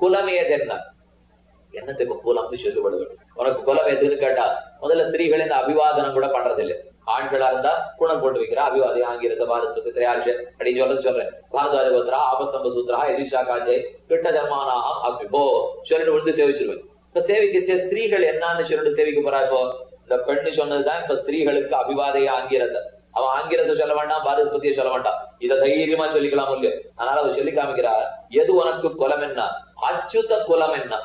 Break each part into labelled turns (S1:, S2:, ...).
S1: குலமேதென்ன? என்னத்துக்கு குலம்னு சொல்லுபடுது உனக்கு குலம் எதுன்னு கேட்டா முதல்ல ஸ்திரீகள் இந்த அபிவாதனம் கூட பண்றதில்லை. ஆண்களா இருந்தா குணம் போட்டு வைக்கிறா அபிவாதி ஆங்கில சபாரஸ்பதி திரையாரிஷ அப்படின்னு சொல்றது சொல்றேன். பாரதாஜ பத்ரா ஆபஸ்தம்ப சூத்ரா எதிஷா காஞ்சே கிட்ட ஜன்மானாம் ஆஸ்மி போ சொல்லிட்டு விழுந்து சேவிச்சிருவேன். இப்ப சேவிக்கச்சே ஸ்திரீகள் என்னன்னு சொல்லிட்டு சேவிக்க போறா இப்போ? இந்த பெண்ணு சொன்னதுதான் இப்ப ஸ்திரீகளுக்கு அபிவாதைய ஆங்கிரச அவன் ஆங்கிரச சொல்ல வேண்டாம் பாரஸ்பதியை சொல்ல வேண்டாம். இதை தைரியமா சொல்லிக்கலாம் இல்லையோ அதனால அவ சொல்லி காமிக்கிறார் எது உனக்கு குலம் என்ன? அச்சுத குலம் என்ன?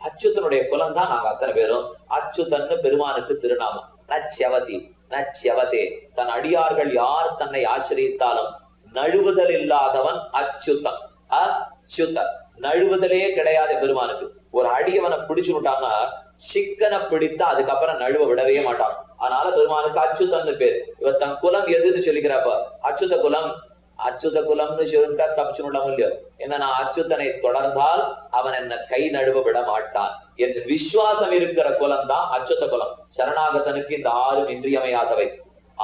S1: அச்சுத்தனுடைய குலம் தான் நாங்க அத்தனை பேரும். அச்சுதன்னு பெருமானுக்கு திருநாமம். நச்சவதி நச்சவதே. தன் அடியார்கள் யார் தன்னை ஆசிரியத்தாலும்? நழுவுதல் இல்லாதவன் அச்சுத்தன். அச்சுத்தன். நழுவுதலே கிடையாது பெருமானுக்கு. ஒரு அடியவனை பிடிச்சு விட்டான்னா சிக்கனை பிடித்தா அதுக்கப்புறம் நழுவ விடவே மாட்டான். அதனால பெருமானுக்கு அச்சுதன்னு பேர். இவர் தன் குலம் எதுன்னு சொல்லிக்கிறப்ப? அச்சுத குலம். அச்சுத குலம்னு சொல்லிட்டா தப்பிச்சு விட முடியும் என்ன நான் அச்சுத்தனை தொடர்ந்தால் அவன் என்ன கை நழுவ விட மாட்டான். என் விசுவாசம் இருக்கிற குலம் தான் அச்சுத குலம். சரணாகதனுக்கு இந்த ஆறும் இன்றியமையாதவை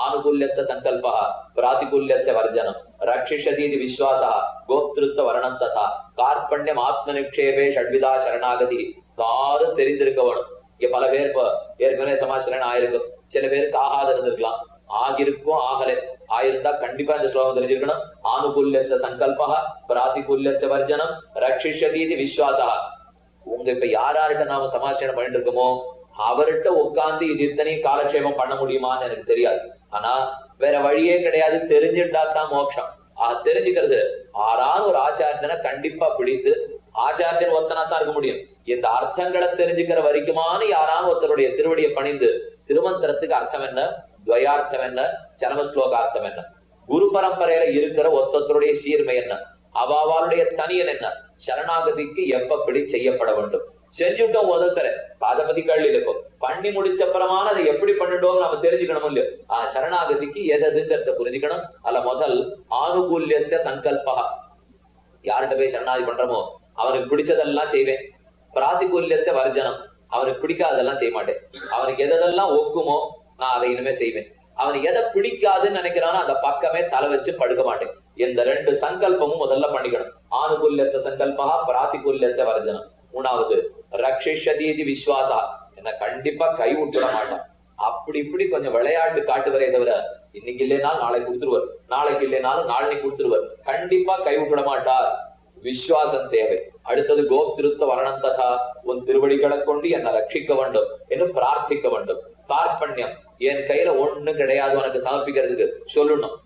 S1: ஆனுகூல்யஸ்ய சங்கல்பா பிராதிகூல்யஸ்ய வர்ஜனம். ரக்ஷிஷதி இது விஸ்வாசா கோப்திருத்த வர்ணம் ததா. கார்பண்யம் ஆத்ம நிக்ஷேபே ஷட்விதா சரணாகதி யாரும் தெரிந்திருக்க வேணும். இங்க பல பேர் இப்ப ஏற்கனவே சமாசரணம் ஆயிருக்கும். சில பேருக்கு ஆகாது இருந்திருக்கலாம். ஆகிருக்கும் ஆகலை. ஆயிருந்தா கண்டிப்பா இந்த ஸ்லோகம் தெரிஞ்சிருக்கணும். ஆனுகூல்யஸ்ய சங்கல்பா பிராதிகூல்யஸ்ய வர்ஜனம் ரக்ஷிஷதி இது விஸ்வாசா உங்க இப்ப யார் யார்கிட்ட நாம சமாசனம் பண்ணிட்டு இருக்கோமோ அவர்கிட்ட உட்கார்ந்து இது இத்தனையும் காலக்ஷேபம் பண்ண முடியுமான்னு எனக்கு தெரியாது. ஆனா வேற வழியே கிடையாது. தெரிஞ்சுட்டா தான் மோட்சம். தெரிஞ்சுக்கிறது. ஆறாவது ஒரு ஆச்சாரியனை கண்டிப்பா பிடித்து ஆச்சாரியன் ஒத்தனா தான் இருக்க முடியும். இந்த அர்த்தங்களை தெரிஞ்சுக்கிற வரைக்குமான யாராவது ஒருத்தருடைய திருவடியை பணிந்து திருமந்திரத்துக்கு அர்த்தம் என்ன? துவயார்த்தம் என்ன? சரம ஸ்லோகார்த்தம் என்ன? குரு பரம்பரையில இருக்கிற ஒத்தொத்தருடைய சீர்மை என்ன? அவாவாளுடைய தனியன் என்ன? சரணாகதிக்கு எப்பப்படி செய்யப்பட வேண்டும்? செஞ்சுட்டோம் உதவுற பாதபதி பத்தி இருக்கும் பண்ணி முடிச்ச அப்புறமான அதை எப்படி பண்ணிட்டோம் நம்ம தெரிஞ்சுக்கணும் இல்லையோ? ஆஹ் சரணாகதிக்கு எது எதுங்கிறத புரிஞ்சுக்கணும். அல்ல முதல் ஆனுகூல்யச சங்கல்பா. யார்கிட்ட போய் சரணாகதி பண்றோமோ? அவனுக்கு பிடிச்சதெல்லாம் செய்வேன். பிராதிகூல்யச வர்ஜனம். அவனுக்கு பிடிக்காததெல்லாம் செய்ய மாட்டேன். அவனுக்கு எதெல்லாம் ஒக்குமோ நான் அதை இனிமே செய்வேன். அவனுக்கு எதை பிடிக்காதுன்னு நினைக்கிறானோ அந்த பக்கமே தலை வச்சு படுக்க மாட்டேன். இந்த ரெண்டு சங்கல்பமும் முதல்ல பண்ணிக்கணும். ஆணுகுல்லச சங்கல்பா பிராத்திகுல்லச வர்ஜனம். மூணாவது ரக்ஷிஷதீதி விஸ்வாசா. என்ன கண்டிப்பா கை விட்டுட மாட்டான். அப்படி இப்படி கொஞ்சம் விளையாட்டு காட்டுவரே தவிர இன்னைக்கு இல்லைனாலும் நாளைக்கு கொடுத்துருவார். நாளைக்கு இல்லைனாலும் நாளைக்கு கொடுத்துருவார். கண்டிப்பா கை விட்டுட மாட்டார். விஸ்வாசம் தேவை அடுத்தது கோப்திருத்த வரணம் ததா உன் திருவடிகளை கொண்டு என்னை ரட்சிக்க வேண்டும் என்று பிரார்த்திக்க வேண்டும் கார்பண்யம் என் கையில ஒண்ணு கிடையாது உனக்கு சமர்ப்பிக்கிறதுக்கு சொல்லணும்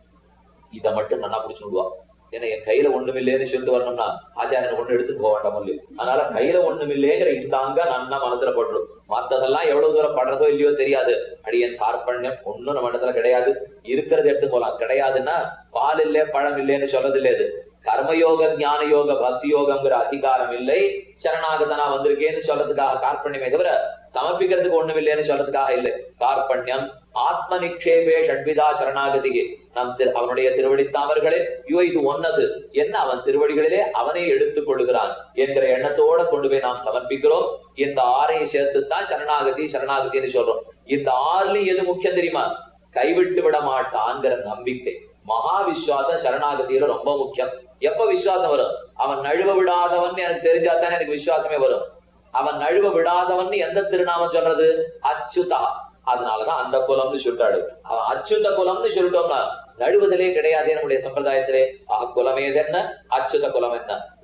S1: இதை மட்டும் நல்லா பிடிச்சுடுவா ஏன்னா என் கையில ஒண்ணுமில்லைன்னு சொல்லிட்டு வரணும்னா ஆச்சாரியன் ஒண்ணு எடுத்துட்டு போக வேண்டாம் இல்லையோ அதனால கையில ஒண்ணும் இல்லைங்கிற இதாங்க நன்னா மனசுல படுறோம் மத்ததெல்லாம் எவ்வளவு தூரம் படுறதோ இல்லையோ தெரியாது அடியன் கார்பண்யம் ஒண்ணும் நம்ம இடத்துல கிடையாது இருக்கிறது எடுத்து போலாம் கிடையாதுன்னா பால் இல்ல பழம் இல்லைன்னு சொல்றது இல்லையது கர்மயோக ஞான யோக பக்தி யோகம்ங்கிற அதிகாரம் இல்லை சரணாகதனா வந்திருக்கேன்னு சொல்றதுக்காக கார்பண்யமே தவிர சமர்ப்பிக்கிறதுக்கு ஒண்ணும் இல்லைன்னு சொல்றதுக்காக இல்லை. கார்பண்யம் ஆத்ம நிக்ஷேபே ஷட்விதா சரணாகதியே நம் திரு அவனுடைய திருவடி தாமர்களே ஐயோ இது ஒன்னது. என்ன அவன் திருவடிகளிலே அவனை எடுத்துக் கொள்ளுகிறான் என்கிற எண்ணத்தோட கொண்டு போய் நாம் சமர்ப்பிக்கிறோம். இந்த ஆறையும் சேர்த்து தான் சரணாகதி சரணாகதின்னு சொல்றோம். இந்த ஆறுலயும் எது முக்கியம் தெரியுமா? கைவிட்டு விட மாட்டான்ங்கிற நம்பிக்கை. மகா விஸ்வாசம் சரணாகதியில ரொம்ப முக்கியம். எப்ப விசுவாசம் வரும்? அவன் நழுவ விடாதவன் எனக்கு தெரிஞ்சாதானே எனக்கு விசுவாசமே வரும். அவன் நழுவ விடாதவன் எந்த திருநாமம் சொல்றது? அச்சுதா. அதனாலதான் அந்த குலம்னு சொல்றாரு அவன் அச்சுத குலம்னு சொல்லிட்டோம்னா நழுவுதலே கிடையாது நம்முடைய சம்பிரதாயத்திலே. ஆ குலம் ஏதென்ன அச்சுத குலம் என்ன?